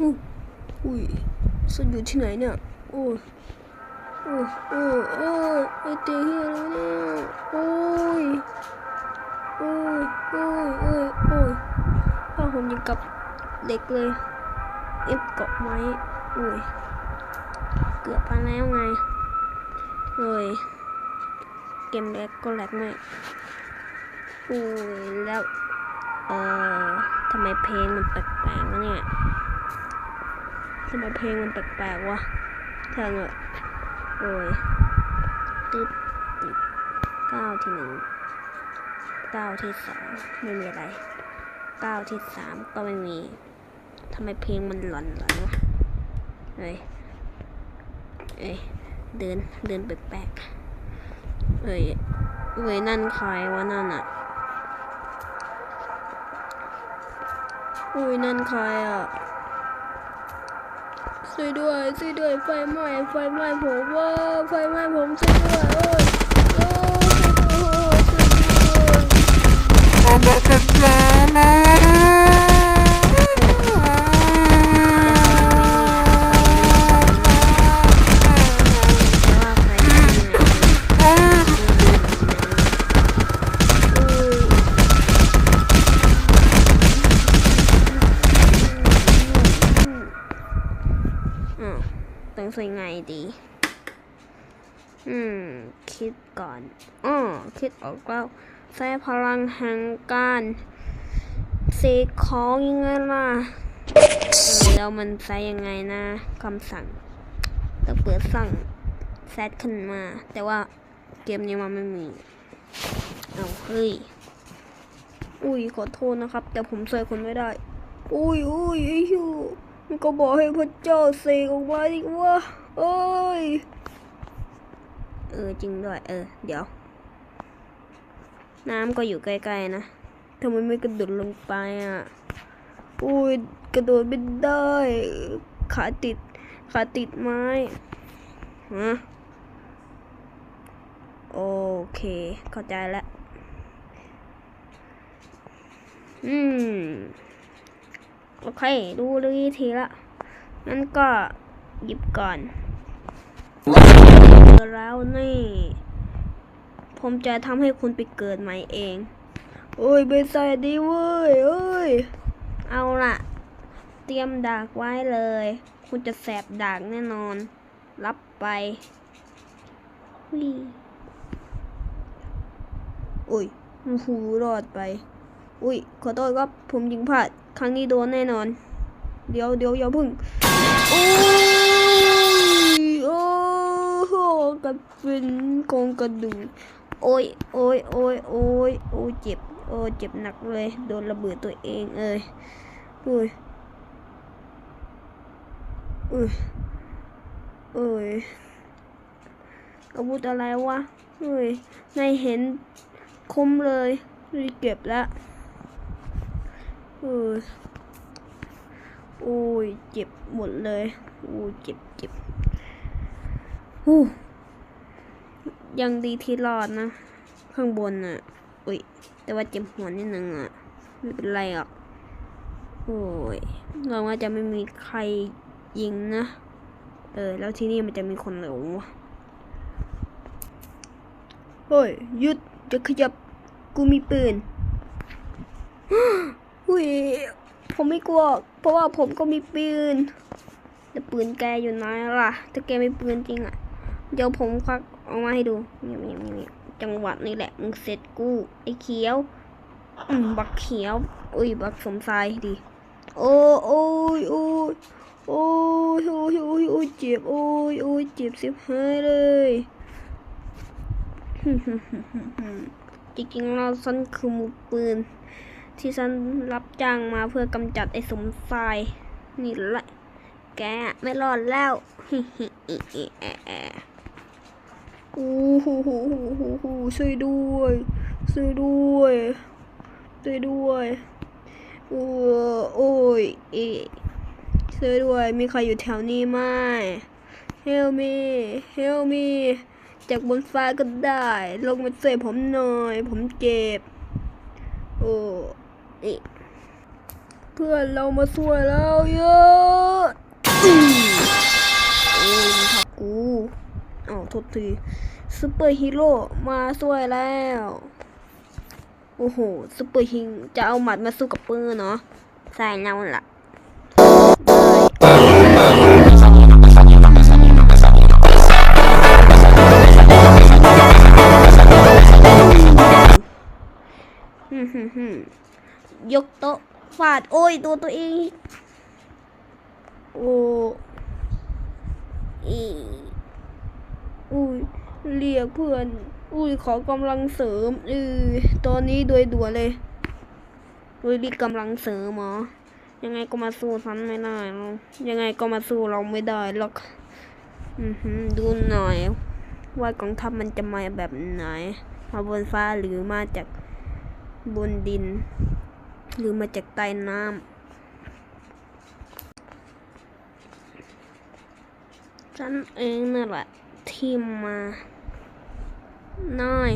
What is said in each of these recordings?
อุ้ยอุ้ยสุดอยู่ที่ไหนเนี่ย โอ้ยโอ้ยโอ้ยโอ้ยไอเตียเฮียแล้วเนี่ยโอ้ยโอ้ยโอ้ยโอ้ยโอ้ยผ้าผมยังกับเด็กเลย เอฟเกาะไว้โอ้ยเกือบไปแล้วไงเฮ้ยเกมแรกก็แหลกมากโอ้ยแล้วเอ่อทำไมเพลงมันแปลกๆวะเนี่ย ทำไมเพลงมันแปลกๆวะเธอเงอะโอ้ยตึ๊ดตึ๊ดเก้าที่หนึ่งเก้าที่สองไม่มีอะไรเก้าที่สามก็ไม่มีทำไมเพลงมันหลอนๆวะเฮ้ยเอ้ยเดินเดินแปลกๆเอ้ยเว้ยนั่นใครวะนั่นอะอุ้ยนั่นใครอะ ช่วยด้วยช่วยด้วยไฟไหม้ไฟไหม้ผมว่าไฟไหม้ผมช่วยด้วยโอ้ยโอ้ยโอ้ยช่วยด้วยแต่ ต้องไงดี อืม คิดก่อนอ้อคิดออกแล้วใช้พลังแห่งการเสกของยังไงล่ะเออแล้วมันใช้ยังไงนะคำสั่งต้องเปิดสั่งแซดขึ้นมา แต่ว่าเกมนี้มันไม่มี เอาเฮ้ย อุ้ยขอโทษนะครับ แต่ผมใส่คนไม่ได้ อุ้ยอุ้ยไอ้ชูมัน ก็บอกให้พระเจ้าเสกออกมาดิว่าเอ้ย เออจริงด้วย เออ เดี๋ยว น้ำก็อยู่ใกล้ๆนะทำไมไม่กระโดดลงไปอะอุ้ยกระโดดไม่ได้ ขาติด ขาติดไม้ฮะโอเค เข้าใจแล้ว อืม โอเค ดูดูวิธีละงั้นก็หยิบก่อนเจอแล้วนี่ ผมจะทำให้คุณไปเกิดใหม่เอง โอ้ยไปใส่ดีเว้ยเอ้ย เอาละเตรียมดากไว้เลย คุณจะแสบดากแน่นอน รับไปวิอุ้ยโอ้โหรอดไป อุ้ย ขอโทษครับ ผมยิงพลาด ครั้งนี้โดนแน่นอน เดี๋ยวเดี๋ยวอย่าเพึ่ง โอ้ยโอ้โหกระเป็นโครงกระดูกโอ้ยโอ้ยโอ้ยโอ้ยโอ้ยเจ็บ โอ้ยเจ็บหนักเลย โดนระเบิดตัวเองเอ้ยโอ้ยโอ้ยโอ้ยอาวุธอะไรวะเฮ้ยไม่เห็นคมเลยรีบเก็บแล้วเออโอ้ยเจ็บหมดเลยโอ้ยเจ็บเจ็บฮู้ยังดีที่รอดนะข้างบนน่ะอุ้ยแต่ว่าเจ็บหัวนิดนึงอะไม่เป็นไรหรอกโอ้ยเราว่าจะไม่มีใครยิงนะ เออ แล้วที่นี่มันจะมีคนเหลวเฮ้ยหยุดจะขยับกูมีปืน อุ้ย ผมไม่กลัว เพราะว่าผมก็มีปืน แต่ปืนแกอยู่ไหนล่ะ ถ้าแกไมีปืนจริงอะ เดี๋ยวผมควักออกมาให้ดูนี่นี่นี่จังหวัดนี่แหละ มึงเสร็จกู ไอ้เขียว อืม บักเขียว อุ้ย บักสมชายดิ โอ้โอ้ยโอ้ยโอ้ยโอ้ยโอ้ยโอ้ยเจ็บ โอ้ยโอ้ยเจ็บสิบหายเลยจริงๆเราฉันคือมือปืน ที่ฉันรับจ้างมาเพื่อกำจัดไอ้สมชายนี่แหละ แกไม่รอดแล้วโอ้โหโหโหโหช่วยด้วยช่วยด้วยช่วยด้วยโอ้โอ้ยเอช่วยด้วย มีใครอยู่แถวนี้ไหม Help me Help me จากบนฟ้าก็ได้ ลงมาช่วยผมหน่อย ผมเจ็บ โอ้ เอะเพื่อนเรามาช่วยแล้วเยอะอืมโอ้ยมันทับกูอ้าวโทษทีซูเปอร์ฮีโร่มาช่วยแล้ว โอ้โหซูเปอร์ฮิงจะเอาหมัดมาสู้กับปืนเนาะใส่เราล่ะฮึมฮึมฮึม ยกโต๊ะฟาด โอ้ยตัวตัวเอง โอ้อีอุ้ยเรียกเพื่อน อุ้ยขอกำลังเสริมเออตอนนี้โดยด่วนเลยอุ้ยรีบกำลังเสริมหมอยังไงก็มาสู้ฉันไม่ได้หรอกยังไงก็มาสู้เราไม่ได้หรอกอือหือดูหน่อย ว่ากองทัพมันจะมาแบบไหน มาบนฟ้าหรือมาจากบนดิน หรือมาจากใต้น้ำฉันเองนั่นแหละที่มาน้อย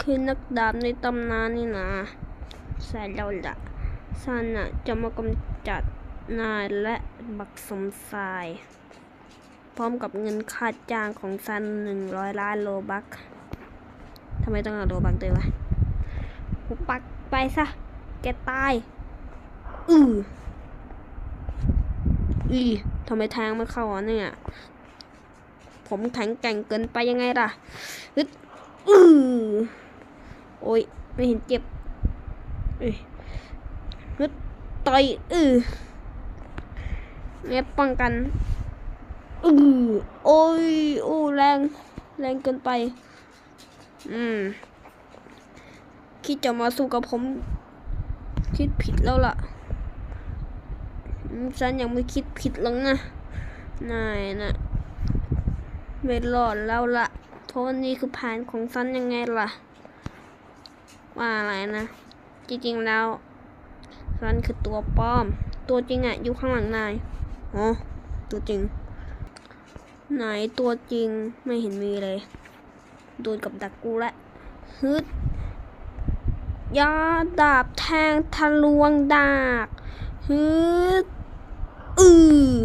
คือนักดาบในตำนานนี่นะใช่แล้วล่ะฉันน่ะจะมากำจัดนายและบักสมทราย พร้อมกับเงินค่าจ้างของซันหนึ่งร้อยล้านโลบักทำไมต้องเอาโลบักด้วยวะบปักไปซะ แกตาย อืออีทำไมแทงไม่เข้าอะเนี่ย ผมแข็งแกร่งเกินไปยังไงล่ะฮึดอือโอ้ย ไม่เห็นเจ็บเอ้ยฮึดต่อยอือเงี้ยป้องกันอือโอ้ย โอ้แรง แรงเกินไป อืมคิดจะมาสู้กับผม คิดผิดแล้วล่ะ ฉันยังไม่คิดผิดหรอกนะนายนะไม่รอดแล้วล่ะเพราะว่านี่คือแผนของฉันยังไงล่ะ ว่าอะไรนะ จริงๆแล้วฉันคือตัวปลอม ตัวจริงอะอยู่ข้างหลังนายอ๋อตัวจริง ไหนตัวจริงไม่เห็นมีเลย โดนกับดักกูละฮึด ยาดดาบแทงทะลวงดาบฮึดอือ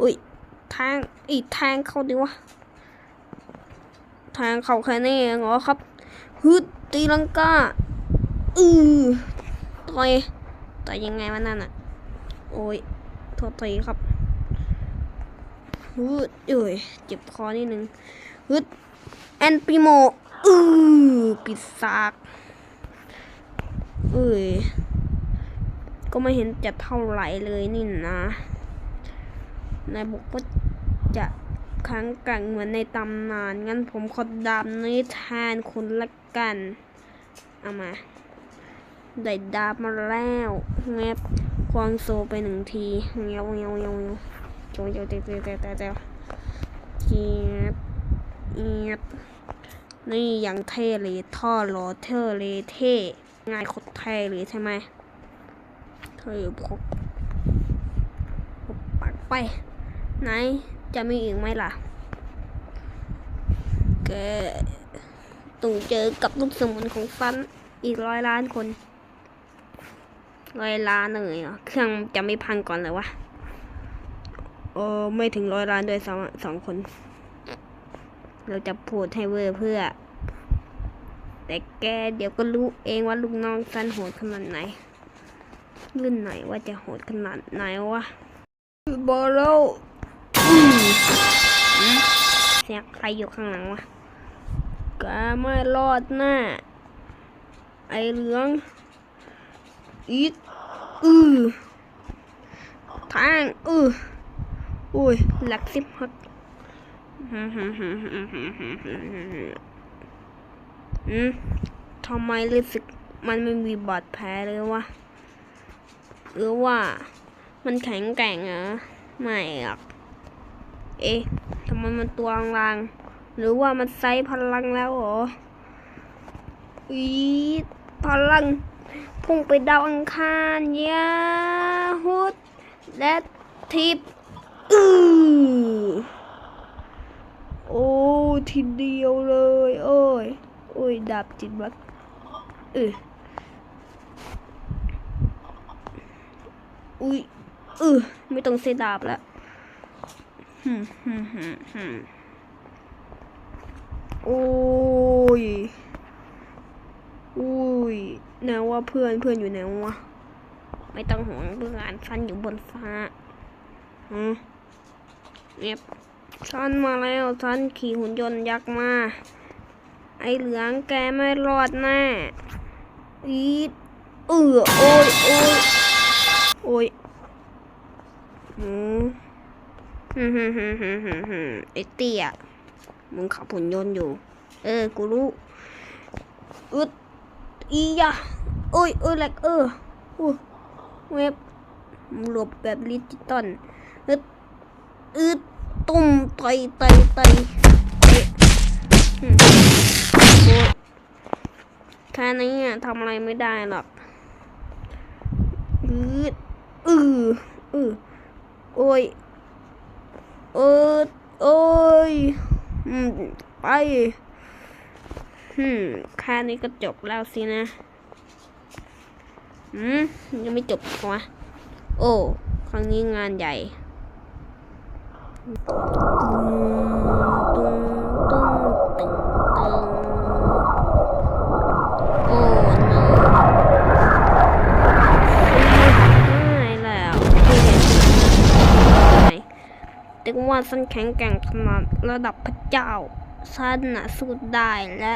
อุ้ยแทงอีกแทงเข้าดิวะแทงเข้าแค่นี้เองเหรอครับฮึดตีลังกาอือต่อยต่อยยังไงวะนั่นอะ โอ้ยโทษทีครับฮึดเอ้ยเจ็บคอนิดนึงฮึดแอนปิโม อือปิดซากเอ้ยก็ไม่เห็นจะเท่าไหร่เลยนี่นะนายบอกว่าจะครั้งกังเหมือนในตำนาน งั้นผมขอดาบนี้แทนคุณละกัน เอามา ได้ดาบมาแล้วเงบควงโซไปหนึ่งทีเงี้ยวเงี้ยวเงี้ยวเงี้ยวโจโจเตเตเตเตเตเงียบเงียบ นี่ยังเท่เลยท่อหล่อเท่เลยเท่ง่ายโคตรเท่เลยใช่ไหมเธอพกพกปักไป ไหนจะมีอีกไหมล่ะแกต้องเจอกับลูกสมุนของฟันอีกร้อยล้านคนร้อยล้านเลยเหรอเครื่องจะไม่พังก่อนเลยวะโอ้ไม่ถึงร้อยล้านด้วยสองสองคน เราจะพูดให้เวอร์เพื่อ แต่แกเดี๋ยวก็รู้เองว่าลูกน้องสันโหดขนาดไหนรุ่นไหนว่าจะโหดขนาดไหนวะบอลแล้วเสียงใครอยู่ข้างหลังวะแกไม่รอดแน่ไอเหลือง อีกอือทางอืออุ้ยหลักสิบฮัก อืมทำไมรู้สึกมันไม่มีบาดแผลเลยวะหรือว่ามันแข็งแกร่งเหรอไม่หรอกเอ๊ะทำไมมันตัวลางหรือว่ามันไซพลังแล้วเหรออีพลังพุ่งไปดาวอังคารยาฮุดและทิปอือโอ้ ทีเดียวเลย โอ้ย โอ้ย ดาบจิตบักเอออุ้ยเออไม่ต้องเสียดาบแล้วฮึฮึฮึฮึโอ้ยอุ้ยแนวว่าเพื่อนเพื่อนอยู่ไหนวะ ไม่ต้องห่วงเพื่อนฉันอยู่บนฟ้าอืมเนี่ย ฉันมาแล้วฉันขี่หุ่นยนต์ยักษ์มา ไอเหลืองแกไม่รอดแน่อีดเออโอ้ยโอ้ยโอ้ยหืมฮึมฮึมฮึฮึมฮึฮึมไอเตี้ยมึงขับหุ่นยนต์อยู่ เออ กูรู้อึดอียะโอ้ยเออแหลกเอออู้เว็บหลบแบบดิจิตอลอึดอึด ตุ้มไตไตไตเตะอืมโอ้ยแค่นี้อะทำอะไรไม่ได้หรอกอืดอืออือโอ้ยเออโอ้ยอืมไปอืมแค่นี้ก็จบแล้วสินะอืมยังไม่จบวะโอ้ ครั้งนี้งานใหญ่ ตุ้งตุ้งตึงตึงโอ้ no ไม่แล้วที่เห็นไงว่าฉันแข็งแกร่งขนาดระดับพระเจ้าฉันน่ะสู้ได้และ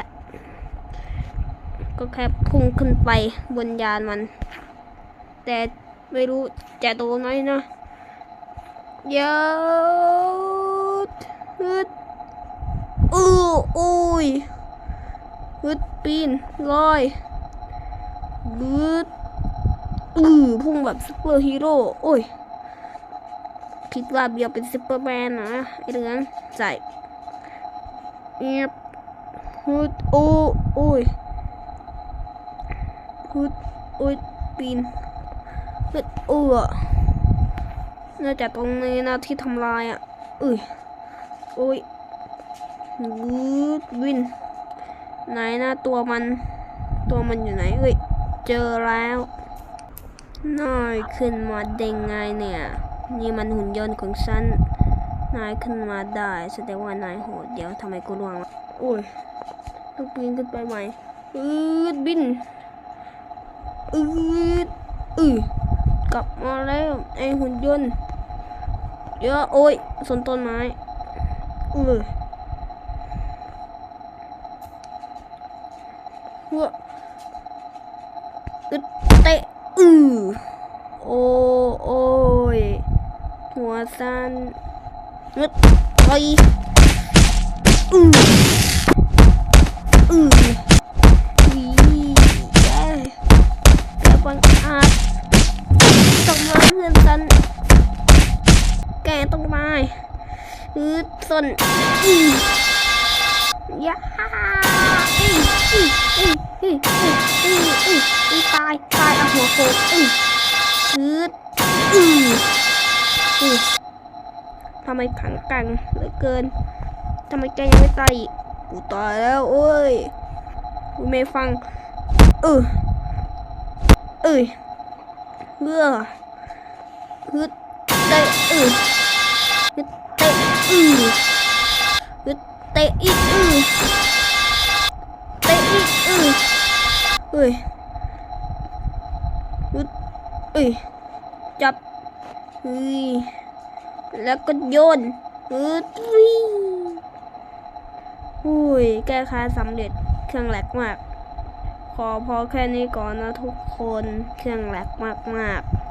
ก็แค่พุ่งขึ้นไปบนยานมัน แต่ไม่รู้จะโดนไหมนะ ยอะฮึดอืออุ้ยฮึดปีนลอยฮึดอือพุ่งแบบซุปเปอร์ฮีโร่โอ้ยคิดว่าเบียเป็นซุปเปอร์แมนนะไอเรื่องใส่เงียบฮึดโอ้โอ้ยฮึดโอ้ยปีนฮึดเออ น่าจะตรงนี้นะที่ทำลายอะเอ้ยโอ้ยฮึดวินไหนนะตัวมันตัวมันอยู่ไหนเอ้ยเจอแล้วน้อยขึ้นมาได้ไงเนี่ย นี่มันหุ่นยนต์ของฉันนายขึ้นมาได้แสดงว่านายโหดเดี๋ยวทำไมกูร่วงโอ้ยต้องปีนขึ้นไปใหม่อืดบินอืดอือกลับมาแล้วไอหุ่นยนต์ เยอะโอ้ยสนต้นไม้เออหัวอึดเตะอือโอ้โอ้ยหัวสั้นนึดไปอืออือวีแย่แกบังอาจต้องมาเพื่อนฉัน ฮึดส้นยาตายตายเอาหัวโขกฮึดทำไมขังกันเลยเกินทำไมแกยังไม่ตายอีกกูตายแล้วโอ้ยกูไม่ฟัง เออเอ้ยเพื่อฮึดได้เออฮึด ตะอือฮึดเตะอีกอือเตะอีกอือเอ้ยฮึดเอ้ยจับเฮ้ยแล้วก็โยนฮึดวิ่งอุ้ยแก้ไขสำเร็จเครื่องแหลกมาก ขอพอแค่นี้ก่อนนะทุกคนเครื่องแหลกมากๆ